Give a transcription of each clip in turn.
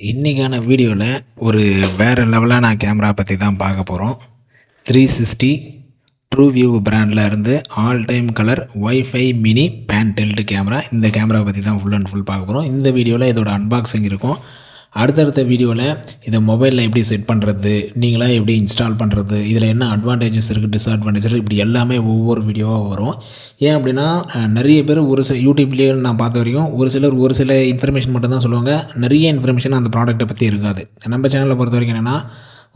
இன்றைக்கான வீடியோவில் ஒரு வேறு லெவலான கேமரா பற்றி தான் பார்க்க போகிறோம் த்ரீ சிக்ஸ்டி ட்ரூ வியூ பிராண்டில் இருந்து all time colour wifi mini pan tilt camera இந்த கேமரா பற்றி தான் ஃபுல் அண்ட் ஃபுல் பார்க்க போகிறோம் இந்த வீடியோவில் இதோட அன்பாக்சிங் இருக்கும். அடுத்தடுத்த வீடியோவில் இதை மொபைலில் எப்படி செட் பண்ணுறது நீங்களாக எப்படி இன்ஸ்டால் பண்ணுறது இதில் என்ன அட்வான்டேஜஸ் இருக்குது டிஸ்அட்வான்டேஜஸ் இப்படி எல்லாமே ஒவ்வொரு வீடியோவாக வரும். ஏன் அப்படின்னா நிறைய பேர் ஒரு சில யூடியூப்லேயே நான் பார்த்த வரைக்கும் ஒரு சிலர் ஒரு சில இன்ஃபர்மேஷன் மட்டும்தான் சொல்லுவாங்க. நிறைய இன்ஃபர்மேஷன் அந்த ப்ராடக்ட்டை பற்றி இருக்காது. நம்ம சேனலை பொறுத்த வரைக்கும் என்னென்னா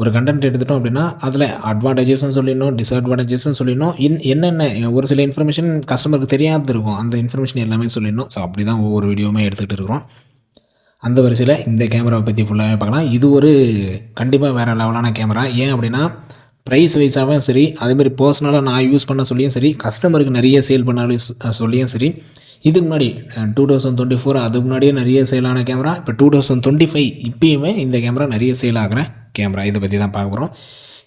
ஒரு கண்டென்ட் எடுத்துட்டோம் அப்படின்னா அதில் அட்வான்டேஜஸும் சொல்லிடணும் டிஸ்அட்வான்டேஜஸும் சொல்லிடணும் இன் என்னென்ன ஒரு சில இன்ஃபர்மேஷன் கஸ்டமருக்கு தெரியாது இருக்கும். அந்த இன்ஃபர்மேஷன் எல்லாமே சொல்லிடணும். ஸோ அப்படி தான் ஒவ்வொரு வீடியோவுமே எடுத்துகிட்டு இருக்கிறோம். அந்த வரிசையில் இந்த கேமராவை பற்றி ஃபுல்லாகவே பார்க்கலாம். இது ஒரு கண்டிப்பாக வேறு லெவலான கேமரா. ஏன் அப்படின்னா ப்ரைஸ் வைஸாகவும் சரி அதேமாதிரி பர்சனலாக நான் யூஸ் பண்ண சொல்லியும் சரி கஸ்டமருக்கு நிறைய சேல் பண்ணாலும் சொல்லியும் சரி இதுக்கு முன்னாடி டூ தௌசண்ட் டுவெண்ட்டி ஃபோர் அதுக்கு முன்னாடியே நிறைய சேலான கேமரா. இப்போ டூ தௌசண்ட் டுவெண்ட்டி ஃபைவ் இப்போயுமே இந்த கேமரா நிறைய சேல் ஆகிற கேமரா. இதை பற்றி தான் பார்க்க போகிறோம்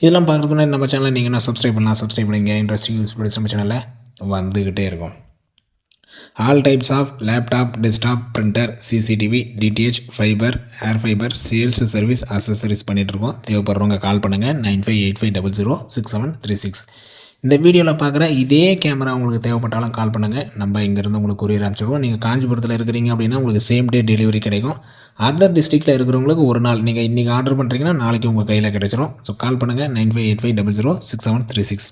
இதெல்லாம் பார்க்குறதுக்கு முன்னாடி நம்ம சேனலை நீங்கள் என்ன சப்ஸ்கிரைப் பண்ணலாம் சப்ஸ்கிரைப் பண்ணுங்க இன்ட்ரெஸ்டிங் யூஸ் பண்ணி நம்ம சேனலில் வந்துக்கிட்டே இருக்கும். All types of laptop desktop printer CCTV DTH fibre air fibre sales service accessories பண்ணிகிட்ருக்கோம் தேவைப்படுறவங்க கால் பண்ணுங்கள் nine five eight five double zero six seven three six இந்த வீடியோவில் பார்க்குற இதே கேமரா உங்களுக்கு தேவைப்பட்டாலும் கால் பண்ணுங்கள் நம்ம இங்கேருந்து உங்களுக்கு கொரியர் அனுப்பிச்சிடுவோம். நீங்கள் காஞ்சிபுரத்தில் இருக்கிறீங்க அப்படின்னா உங்களுக்கு சேம் டே டெலிவரி கிடைக்கும். அதர் டிஸ்ட்ரிக்ட்டில் இருக்கிறவங்களுக்கு ஒரு நாள் நீங்கள் இன்றைக்கி ஆர்டர் பண்ணுறீங்கன்னா நாளைக்கு உங்கள் கையில் கிடைச்சிரும். ஸோ கால் பண்ணுங்கள் nine five eight five double zero six seven three six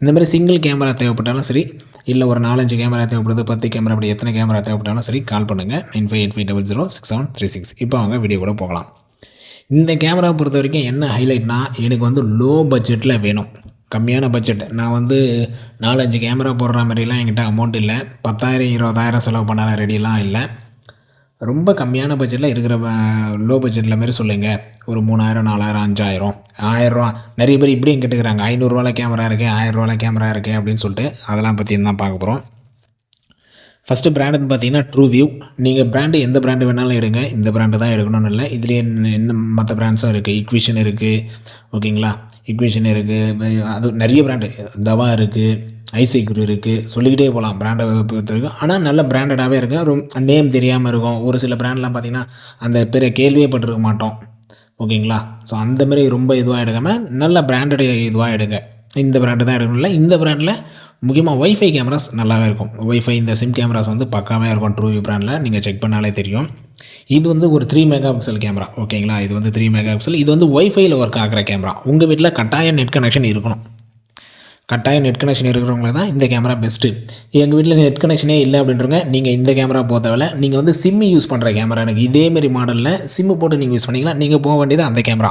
இந்த மாதிரி சிங்கிள் கேமரா தேவைப்பட்டாலும் சரி இல்லை ஒரு நாலஞ்சு கேமரா தேவைப்படுது பத்து கேமரா அப்படி எத்தனை கேமரா தேவைப்பட்டாலும் சரி கால் பண்ணுங்கள் nine five eight five double zero six seven three six. இப்போ அவங்க வீடியோ கூட போகலாம். இந்த கேமரா பொறுத்த வரைக்கும் என்ன ஹைலைட்னா எனக்கு வந்து லோ பட்ஜெட்டில் வேணும். கம்மியான பட்ஜெட் நான் வந்து நாலஞ்சு கேமரா போடுற மாதிரிலாம் என்கிட்ட அமௌண்ட் இல்லை. பத்தாயிரம் இருபதாயிரம் செலவு பண்ணால ரெடிலாம் இல்லை. ரொம்ப கம்மியான பட்ஜெட்டில் இருக்கிற லோ பட்ஜெட்டில் மாரி சொல்லுங்கள் ஒரு மூணாயிரம் நாலாயிரம் அஞ்சாயிரம். ஆயிரரூவா நிறைய பேர் இப்படியும் கேட்டுக்கிறாங்க ஐநூறுரூவால கேமரா இருக்கே ஆயிரரூவால கேமரா இருக்கே அப்படின்னு சொல்லிட்டு அதெல்லாம் பற்றி தான் பார்க்க போகிறோம் ஃபஸ்ட்டு பிராண்டுன்னு பார்த்தீங்கன்னா ட்ரூ வியூ நீங்கள் பிராண்டு எந்த பிராண்டு வேணாலும் எடுங்க. இந்த பிராண்டு தான் எடுக்கணும்னு இல்லை. இதுலேயே என்ன மற்ற பிராண்ட்ஸும் இருக்குது இக்விஷன் இருக்குது ஓகேங்களா இக்விஷன் இருக்குது அது நிறைய பிராண்டு தவா இருக்குது ஐசிக்ரு இருக்குது சொல்லிக்கிட்டே போகலாம் பிராண்டை பொறுத்த வரைக்கும் ஆனால் நல்ல பிராண்டடாகவே இருக்கும் ரொம்ப நேம் தெரியாமல் இருக்கும். ஒரு சில பிராண்ட்லாம் பார்த்தீங்கன்னா அந்த பெரிய கேள்வியே பட்டிருக்க மாட்டோம். ஓகேங்களா? ஸோ அந்த மாதிரி ரொம்ப இதுவாக எடுக்காமல் நல்ல பிராண்டட் இதுவாக எடுங்க. இந்த பிராண்டு தான் எடுக்கணும்ல இந்த பிராண்டில் முக்கியமாக ஒய்ஃபை கேமராஸ் நல்லாவே இருக்கும். ஒய்ஃபை இந்த சிம் கேமராஸ் வந்து பக்காவே இருக்கும் ட்ரூவி பிராண்டில் நீங்கள் செக் பண்ணாலே தெரியும். இது வந்து ஒரு த்ரீ மெகா பிக்சல் கேமரா ஓகேங்களா? இது வந்து த்ரீ மெகா பிக்சல் இது வந்து ஒய்ஃபைல ஒர்க் ஆகிற கேமரா உங்கள் வீட்டில் கட்டாயம் நெட் கனெக்ஷன் இருக்கணும். கட்டாயம் நெட் கனெக்ஷன் இருக்கிறவங்கள தான் இந்த கேமரா பெஸ்ட்டு எங்கள் வீட்டில் நெட் கனெக்ஷனே இல்லை அப்படின்றவங்க நீங்கள் இந்த கேமரா போத்தவில்ல நீங்கள் வந்து சிம்மு யூஸ் பண்ணுற கேமரா எனக்கு இதேமாரி மாடலில் சிம்மு போட்டு நீங்கள் யூஸ் பண்ணிக்கலாம் நீங்கள் போக வேண்டியது அந்த கேமரா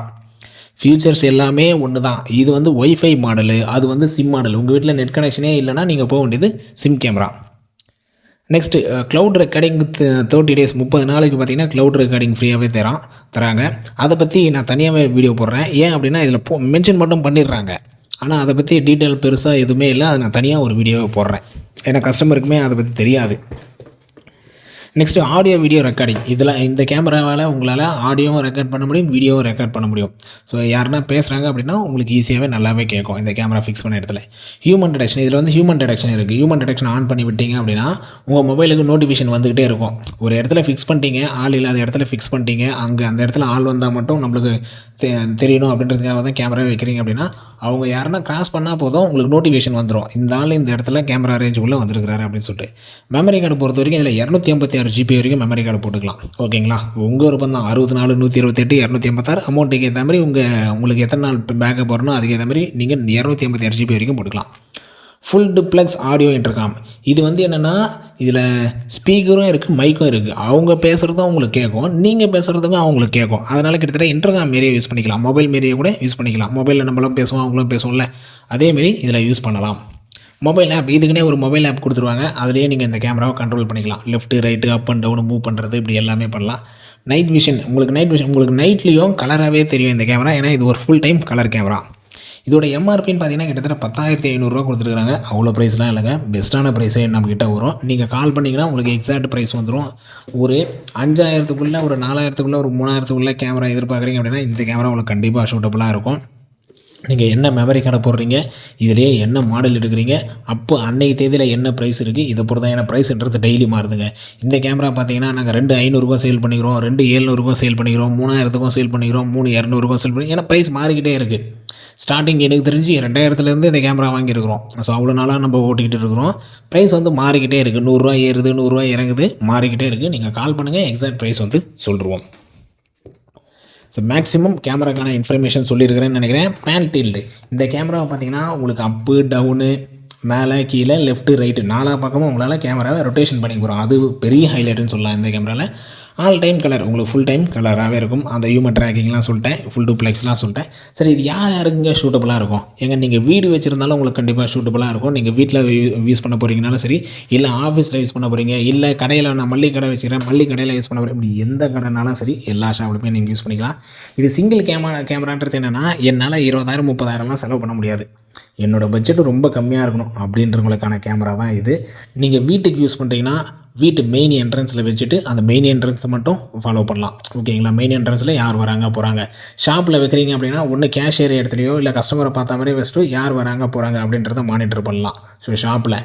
ஃபியூச்சர்ஸ் எல்லாமே ஒன்று தான் இது வந்து ஒய்ஃபை மாடலு அது வந்து சிம் மாடல் உங்கள் வீட்டில் நெட் கனெக்ஷனே இல்லைன்னா நீங்கள் போக வேண்டியது SIM camera next cloud recording thirty days முப்பது நாளைக்கு பார்த்தீங்கன்னா க்ளவுட் ரெக்கார்டிங் ஃப்ரீயாகவே தரான் தராங்க. அதை பற்றி நான் தனியாகவே வீடியோ போடுறேன். ஏன் அப்படின்னா இதில் போ மென்ஷன் மட்டும் பண்ணிடுறாங்க. ஆனால் அதை பற்றி டீட்டெயில் பெருசாக எதுவுமே இல்லை. அதை நான் தனியாக ஒரு வீடியோவை போடுறேன். ஏன்னா கஸ்டமருக்குமே அதை பற்றி தெரியாது. நெக்ஸ்ட்டு ஆடியோ வீடியோ ரெக்கார்டிங் இதில் இந்த கேமராவால் உங்களால் ஆடியோவும் ரெக்கார்ட் பண்ண முடியும் வீடியோவும் ரெக்கார்ட் பண்ண முடியும். ஸோ யாருன்னா பேசுகிறாங்க அப்படின்னா உங்களுக்கு ஈஸியாகவே நல்லாவே கேட்கும் இந்த கேமரா ஃபிக்ஸ் பண்ண இடத்துல. ஹியூமன் டிடெக்ஷன் இதில் வந்து ஹியூமன் டிடெக்ஷன் இருக்குது ஹியூமன் டிடெக்ஷன் ஆன் பண்ணி விட்டீங்க அப்படின்னா உங்கள் மொபைலுக்கு நோட்டிஃபிகேஷன் வந்துகிட்டே இருக்கும். ஒரு இடத்துல ஃபிக்ஸ் பண்ணிட்டீங்க ஆள் இல்லாத இடத்துல ஃபிக்ஸ் பண்ணிட்டீங்க அங்கே அந்த இடத்துல ஆள் வந்தால் மட்டும் நம்மளுக்கு தெ தெரியணும் அப்படின்றதுக்காக தான் கேமரா வைக்கிறீங்க அப்படின்னா அவங்க யாருன்னா கிராஸ் பண்ணால் போதும் உங்களுக்கு நோட்டிஃபிகேஷன் வந்துடும் இந்த ஆள் இந்த இடத்துல கேமரா ரேஞ்சுக்குள்ளே வந்துருக்கிறாரு அப்படின்னு சொல்லிட்டு. மெமரி கார்டு பொறுத்த வரைக்கும் இதில் இரநூத்தி ஐம்பத்தி ஆறு ஜிபி வரைக்கும் மெமரி கார்டு போட்டுக்கலாம். ஓகேங்களா உங்கள் விருப்பம் தான். அறுபத்தி நாலு நூற்றி இருபத்தெட்டு இரநூத்தி ஐம்பத்தாறு. அமௌண்ட்டுக்கு ஏற்ற மாதிரி உங்கள் உங்களுக்கு எத்தனை நாள் பேக்கப் வரணும் அதுக்கேற்ற மாதிரி நீங்கள் இரநூத்தி ஐம்பத்தி ஆறு ஜிபி வரைக்கும் போட்டுக்கலாம். ஃபுல் டிப்ளெக்ஸ் ஆடியோ இன்டர்காம் இது வந்து என்னென்னா இதில் ஸ்பீக்கரும் இருக்குது மைக்கும் இருக்குது அவங்க பேசுகிறதும் அவங்களுக்கு கேட்கும். நீங்கள் பேசுகிறதுக்கும் அவங்களுக்கு கேட்கும். அதனால் கிட்டத்தட்ட இன்டர்காம் மாரியே யூஸ் பண்ணிக்கலாம். மொபைல் மாரியே கூட யூஸ் பண்ணிக்கலாம். மொபைலில் நம்மளும் பேசுவோம் அவங்களும் பேசுவோம்ல. அதேமாரி இதில் யூஸ் பண்ணலாம். மொபைல் ஆப் இதுக்குன்னே ஒரு மொபைல் ஆப் கொடுத்துருவாங்க. அதுலேயே நீங்கள் இந்த கேமராவை கண்ட்ரோல் பண்ணிக்கலாம். Left right up and down move பண்ணுறது இப்படி எல்லாமே பண்ணலாம். நைட் விஷன் உங்களுக்கு நைட் விஷன் உங்களுக்கு நைட்லேயும் கலராகவே தெரியும் இந்த கேமரா ஏன்னா இது ஒரு ஃபுல் டைம் கலர் கேமரா இதோட எம்ஆர்பின்னு பார்த்தீங்கன்னா கிட்டத்தட்ட பத்தாயிரத்தி ஐநூறுரூவா கொடுத்துருக்காங்க அவ்வளோ ப்ரைஸ்லாம் இல்லைங்க. பெஸ்ட்டான ப்ரைஸே நம்மக்கிட்ட வரும். நீங்கள் கால் பண்ணிங்கன்னா உங்களுக்கு எக்ஸாக்ட் ப்ரைஸ் வந்துடும் ஒரு அஞ்சாயிரத்துக்குள்ளே ஒரு நாலாயிரத்துக்குள்ளே ஒரு மூணாயிரத்துக்குள்ளே கேமரா எதிர்பார்க்குறீங்க அப்படின்னா இந்த கேமரா உங்களுக்கு கண்டிப்பாக சூட்டபுளாக இருக்கும். நீங்கள் என்ன மெமரி கார்டை போடுறீங்க இதிலேயே என்ன மாடல் எடுக்கிறீங்க அப்போ அன்னைக்கு தேதியில் என்ன ப்ரைஸ் இருக்குது இதை பொறுத்த ஏன்னா ப்ரைஸ்ன்றது டெய்லி மாறுதுங்க. இந்த கேமரா பார்த்தீங்கன்னா நாங்கள் ரெண்டு ஐநூறுரூவா சேல் பண்ணிக்கிறோம் ரெண்டு ஏழ்நூறுக்கும் சேல் பண்ணிக்கிறோம் மூணாயிரத்துக்கும் சேல் பண்ணிக்கிறோம் மூணு இரநூறுக்கும் சேல் பண்ணி ஏன்னா ப்ரைஸ் மாறிக்கிட்டே இருக்குது ஸ்டார்டிங் எனக்கு தெரிஞ்சு ரெண்டாயிரத்துலேருந்து இந்த கேமரா வாங்கியிருக்கிறோம். ஸோ அவ்வளோ நாளாக நம்ம ஓட்டிக்கிட்டு இருக்கிறோம். ப்ரைஸ் வந்து மாறிக்கிட்டே இருக்குது நூறுரூவா ஏறுது நூறுரூவா இறங்குது மாறிக்கிட்டே இருக்குது நீங்கள் கால் பண்ணுங்கள் எக்ஸாக்ட் ப்ரைஸ் வந்து சொல்லுவோம் ஸோ மேக்ஸிமம் கேமராக்கான இன்ஃபர்மேஷன் சொல்லியிருக்கிறேன்னு நினைக்கிறேன். பேன் டீல்டு இந்த கேமராவை பார்த்தீங்கன்னா உங்களுக்கு அப்பு டவுனு மேலே கீழே லெஃப்ட்டு ரைட்டு நாலா பக்கமும் உங்களால் கேமராவை ரொட்டேஷன் பண்ணி போகிறோம் அது பெரிய ஹைலைட்டுன்னு சொல்லலாம் இந்த கேமராவில் ஆல் டைம் கலர் உங்களுக்கு ஃபுல் டைம் கலராகவே இருக்கும். அந்த ஹியூமன் ட்ராக்கிங்லாம் சொல்லிட்டேன். ஃபுல் டூப்ளெக்ஸ்லாம் சொல்லிட்டேன். சரி இது யார் யாருக்குங்க ஷூட்டபுளாக இருக்கும்? எங்கே நீங்கள் வீடு வச்சுருந்தாலும் உங்களுக்கு கண்டிப்பாக ஷூட்டபுளாக இருக்கும். நீங்கள் வீட்டில் யூஸ் பண்ண போகிறீங்கனாலும் சரி இல்லை ஆஃபீஸில் யூஸ் பண்ண போகிறீங்க இல்லை கடையில் நான் மல்லிகை கடை வச்சுக்கிறேன் மல்லிகை கடையில் யூஸ் பண்ண போகிறேன் இப்படி எந்த கடைனாலும் சரி எல்லா ஷாப்லையுமே நீங்கள் யூஸ் பண்ணிக்கலாம். இது சிங்கிள் கேமரா கேமரான்றது என்னென்னா என்னால் இருபதாயிரம் முப்பதாயிரம்லாம் செலவு பண்ண முடியாது. என்னோடய பட்ஜெட் ரொம்ப கம்மியாக இருக்கணும் அப்படின்றவங்களுக்கான கேமரா தான் இது. நீங்கள் வீட்டுக்கு யூஸ் பண்ணுறீங்கன்னா வீட்டு மெயின் என்ட்ரன்ஸில் வச்சுட்டு அந்த மெயின் என்ட்ரன்ஸை மட்டும் ஃபாலோ பண்ணலாம். ஓகேங்களா? மெயின் என்ட்ரன்ஸில் யார் வராங்க போகிறாங்க ஷாப்பில் வைக்கிறீங்க அப்படின்னா ஒன்று கேஷியர் இடத்துலையோ இல்லை கஸ்டமரை பார்த்த மாதிரி வச்சுட்டு யார் வராங்க போகிறாங்க அப்படின்றத மானிட்டர் பண்ணலாம். ஸோ ஷாப்பில்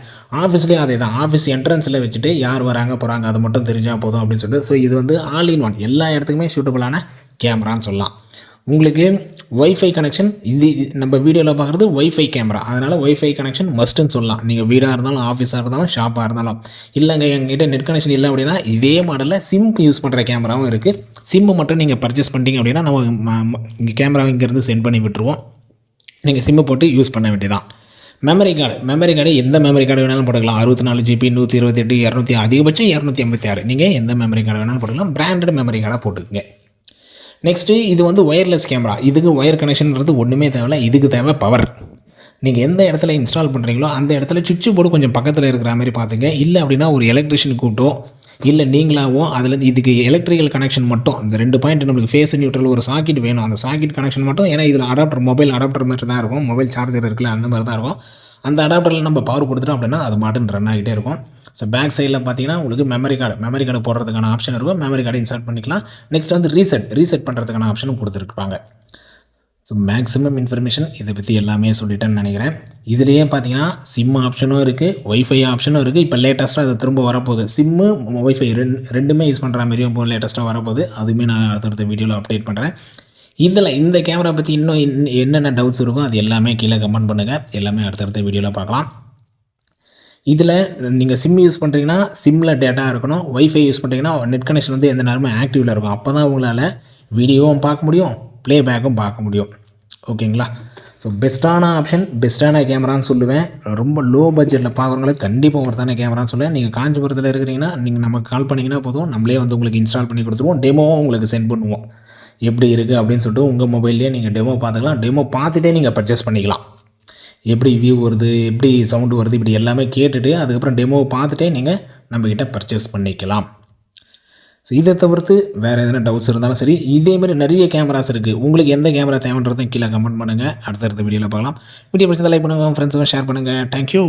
ஆஃபீஸ்லேயும் அதே தான் ஆஃபீஸ் என்ட்ரன்ஸில் வச்சுட்டு யார் வராங்க போகிறாங்க அது மட்டும் தெரிஞ்சால் போதும் அப்படின்னு சொல்லிட்டு ஸோ இது வந்து ஆல் இன் ஒன் எல்லா இடத்துக்குமே சூட்டபுளான கேமரான்னு சொல்லலாம். உங்களுக்கு ஒய்ஃபை கனெக்ஷன் இது நம்ம வீடியோவில் பார்க்குறது ஒய்ஃபை கேமரா அதனால் ஒய்ஃபை கனெக்ஷன் மஸ்ட்டுன்னு சொல்லலாம். நீங்கள் வீடாக இருந்தாலும் ஆஃபீஸாக இருந்தாலும் ஷாப்பாக இருந்தாலும். இல்லைங்க எங்ககிட்ட நெட் கனெக்ஷன் இல்லை அப்படின்னா இதே மாடலில் சிம் யூஸ் பண்ணுற கேமராவும் இருக்குது சிம்மு மட்டும் நீங்கள் பர்ச்சேஸ் பண்ணிட்டீங்க அப்படின்னா நம்ம இங்கே கேமராவை இங்கேருந்து சென்ட் பண்ணி விட்டுருவோம். நீங்கள் சிம்மு போட்டு யூஸ் பண்ண வேண்டியதான் மெமரி கார்டு மெமரி கார்டு எந்த மெமரி கார்டு வேணாலும் போட்டுக்கலாம். அறுபத்தி நாலு ஜிபி நூற்றி இருபத்தெட்டு இரநூத்தி அதிகபட்சம் இரநூத்தி ஐம்பத்தி ஆறு. நீங்கள் எந்த மெமரி கார்டு வேணாலும் போட்டுக்கலாம். பிராண்டட் மெமரி கார்டாக போட்டுக்கோங்க. நெக்ஸ்ட்டு இது வந்து ஒயர்லெஸ் கேமரா இதுக்கு ஒயர் கனெக்ஷன்ன்றது ஒன்றுமே தேவையில்ல. இதுக்கு தேவை பவர் நீங்கள் எந்த இடத்துல இன்ஸ்டால் பண்ணுறீங்களோ அந்த இடத்துல சுவிட்சு போர்டு கொஞ்சம் பக்கத்தில் இருக்கிற மாதிரி பார்த்துங்க இல்லை அப்படின்னா ஒரு எலக்ட்ரிஷியன் கூட்டம் இல்லை நீங்களாகவும் அதில் இதுக்கு எலக்ட்ரிக்கல் கனெக்ஷன் மட்டும் அந்த ரெண்டு பாயிண்ட் நம்மளுக்கு ஃபேஸ் நியூட்ரல் ஒரு சாக்கெட் வேணும். அந்த சாக்கெட் கனெக்ஷன் மட்டும் ஏன்னா இதில் அடாப்டர் மொபைல் அடாப்டர் மாதிரி தான் இருக்கும். மொபைல் சார்ஜர் இருக்குல்ல அந்த மாதிரி தான் இருக்கும். அந்த அடாப்டரில் நம்ம பவர் கொடுத்துட்டோம் அப்படின்னா அது மாட்டுன்னு ரன் ஆகிட்டே இருக்கும். ஸோ பேக் சைடில் பார்த்தீங்கன்னா உங்களுக்கு மெமரி கார்டு மெமரி கார்டு போடுறதுக்கான ஆப்ஷன் இருக்கும். மெமரி கார்டு இன்சர்ட் பண்ணிக்கலாம். நெக்ஸ்ட் வந்து ரீசெட் ரீசெட் பண்ணுறதுக்கான ஆப்ஷனும் கொடுத்துருப்பாங்க. ஸோ மேக்ஸிமம் இன்ஃபர்மேஷன் இதை பற்றி எல்லாமே சொல்லிட்டேன்னு நினைக்கிறேன். இதுலேயே பார்த்தீங்கன்னா சிம் ஆப்ஷனும் இருக்குது ஒய்ஃபை ஆப்ஷனும் இருக்குது இப்போ லேட்டஸ்ட்டாக அது திரும்ப வரப்போகுது. சிம்மு ஒய்ஃபை ரெண்டு ரெண்டுமே யூஸ் பண்ணுற மாதிரியும் இப்போ லேட்டஸ்ட்டாக வரப்போகுது. அதுவுமே நான் அடுத்தடுத்த வீடியோவில் அப்டேட் பண்ணுறேன் இதில் இந்த கேமரா பற்றி இன்னும் என்னென்ன டவுட்ஸ் இருக்கோ அது எல்லாமே கீழே கமெண்ட் பண்ணுங்கள் எல்லாமே அடுத்தடுத்த வீடியோவில் பார்க்கலாம் இதில் நீங்கள் சிம் யூஸ் பண்ணுறீங்கன்னா சிம்மில் டேட்டா இருக்கணும். ஒய்ஃபை யூஸ் பண்ணுறீங்கன்னா நெட் கனெக்ஷன் வந்து எந்த நேரமும் ஆக்டிவில் இருக்கும். அப்போ தான் உங்களால் வீடியோவும் பார்க்க முடியும் ப்ளேபேக்கும் பார்க்க முடியும். ஓகேங்களா? ஸோ பெஸ்ட்டான ஆப்ஷன் பெஸ்ட்டான கேமரான்னு சொல்லுவேன். ரொம்ப லோ பட்ஜெட்டில் பார்க்குறவங்களுக்கு கண்டிப்பாக ஒருத்தான கேமரான்னு சொல்லுவேன். நீங்கள் காஞ்சிபுரத்தில் இருக்கிறீங்கன்னா நீங்கள் நமக்கு கால் பண்ணிங்கன்னா போதும். நம்மளே வந்து உங்களுக்கு இன்ஸ்டால் பண்ணி கொடுத்துருவோம். டெமோவும் உங்களுக்கு சென்ட் பண்ணுவோம். எப்படி இருக்குது அப்படின்னு சொல்லிட்டு உங்கள் மொபைல்லேயே நீங்கள் டெமோ பார்த்துக்கலாம். டெமோ பார்த்துட்டே நீங்கள் பர்ச்சேஸ் பண்ணிக்கலாம். எப்படி வியூ வருது எப்படி சவுண்டு வருது இப்படி எல்லாமே கேட்டுட்டு அதுக்கப்புறம் டெமோ பார்த்துட்டே நீங்கள் நம்மக்கிட்ட பர்ச்சேஸ் பண்ணிக்கலாம். ஸோ இதை தவிர்த்து வேறு எதனா டவுட்ஸ் இருந்தாலும் சரி இதே மாதிரி நிறைய கேமராஸ் இருக்குது உங்களுக்கு எந்த கேமரா தேவைன்றதையும் கீழே கமெண்ட் பண்ணுங்கள் அடுத்தடுத்த வீடியோவில் பார்க்கலாம். வீடியோ பிடிச்சதை லைக் பண்ணுங்கள் ஃப்ரெண்ட்ஸுக்கும் ஷேர் பண்ணுங்கள் தேங்க்யூ